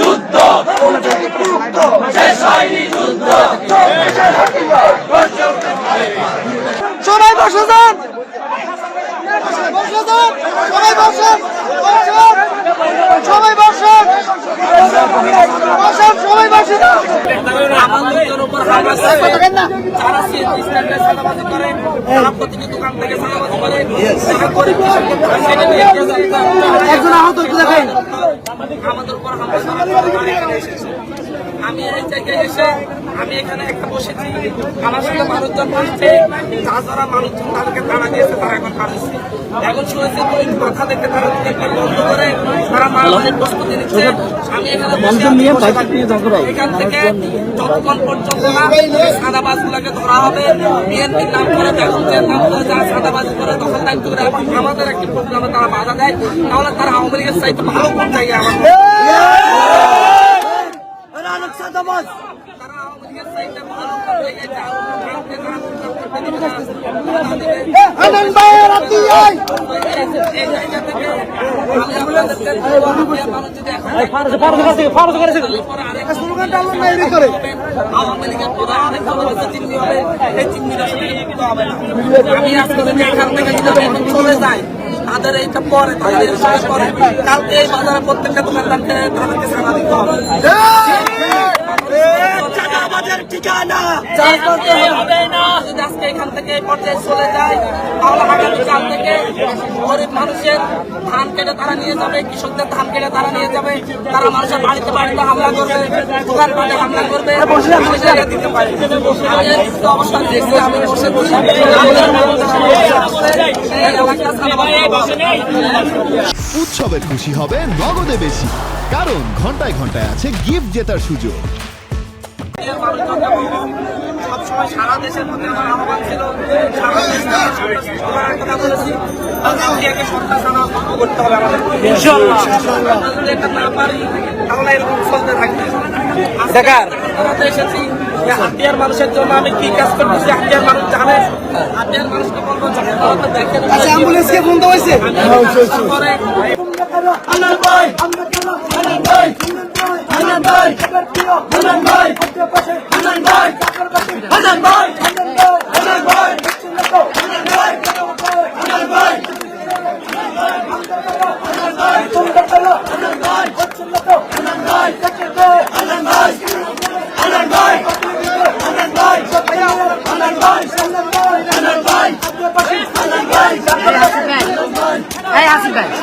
যুদ্ধ। শেষ হয়নি যুদ্ধ সবাই বসে যান। বসে যান। সবাই বসেন বসেন সবাই বসেন বসেন সবাই বসে আমাদের উপর হামলা যারা CNG স্ট্যান্ডে চাঁদাবাজি করে, তারা প্রতিটি দোকান থেকে চাঁদাবাজি করে, যারা গরিব। একজন আহত দেখাই। আমাদের উপর। আমি এই জায়গায় এসে, আমি এখানে একটা বসেছি। আমার সাথে মানুষজন বসছে। যারা মানুষজন তাদেরকে তারা দিয়েছে, তারা এখন পাঠাচ্ছে এখন শুনেছি ওই কথা দেখতে তারা বন্ধ করে মারামারির প্রস্তুতি নিচ্ছে। আমি এখানে বসে আছি, এখান থেকে যতক্ষণ পর্যন্ত না সাদাবাজ গুলাকে ধরা হবে বিএনপির নাম করে বেগমদের নাম করে যারা সাদাবাজ করে তখন দায়িত্ব করে এবং আমাদের একটি প্রোগ্রামে তারা বাধা দেয়। তাহলে তারা আওয়ামী লীগের চাইতে ভালো কোন জায়গায় তারা আওয়ামী লীগের চাইতে ভালো কোন জায়গায় আমি আজকে এখান থেকে চলে যাই। তাদের এইটা পরে তাদের শেষ কালকে এই বাজারে প্রত্যেকটা দোকানদারকে তাদেরকে সারা হবে। ঠিকানা? হবে না। যদি আজকে এখান থেকে পর্যায়ে চলে যায় তাহলে আগামীকাল থেকে গরিব মানুষের ধান কেটে তারা নিয়ে যাবে কৃষকদের ধান কেটে তারা নিয়ে যাবে। তারা মানুষের বাড়িতে বাড়িতে হামলা করবে দোকান পাটে হামলা করবে। দিতে পারি। অবস্থান দেখছি আমি বসে আমাদের সাধারণ উৎসবের খুশি হবে নগদে বেশি কারণ ঘন্টায় ঘন্টায় আছে গিফট জেতার সুযোগ। সবসময় সারা দেশের মধ্যে আমার আহ্বান ছিল সারা দেশ সবার কথা বলেছি ইন্ডিয়াকে করতে হবে আমাদের যদি এটা না পারি তাহলে এরকম চলতে থাকবে দেখার এসেছি হাতিয়ার মানুষের জন্য আমি কি কাজ করতেছি হাতিয়ার মানুষ জানে হাতিয়ার মানুষকে বলব দেখেন আচ্ছা অ্যাম্বুলেন্সকে ফোন তো হয়েছে করে ভাই আমরা ভাই আনন্দ ভাই আনন্দ ভাই ಅಲ್ಲ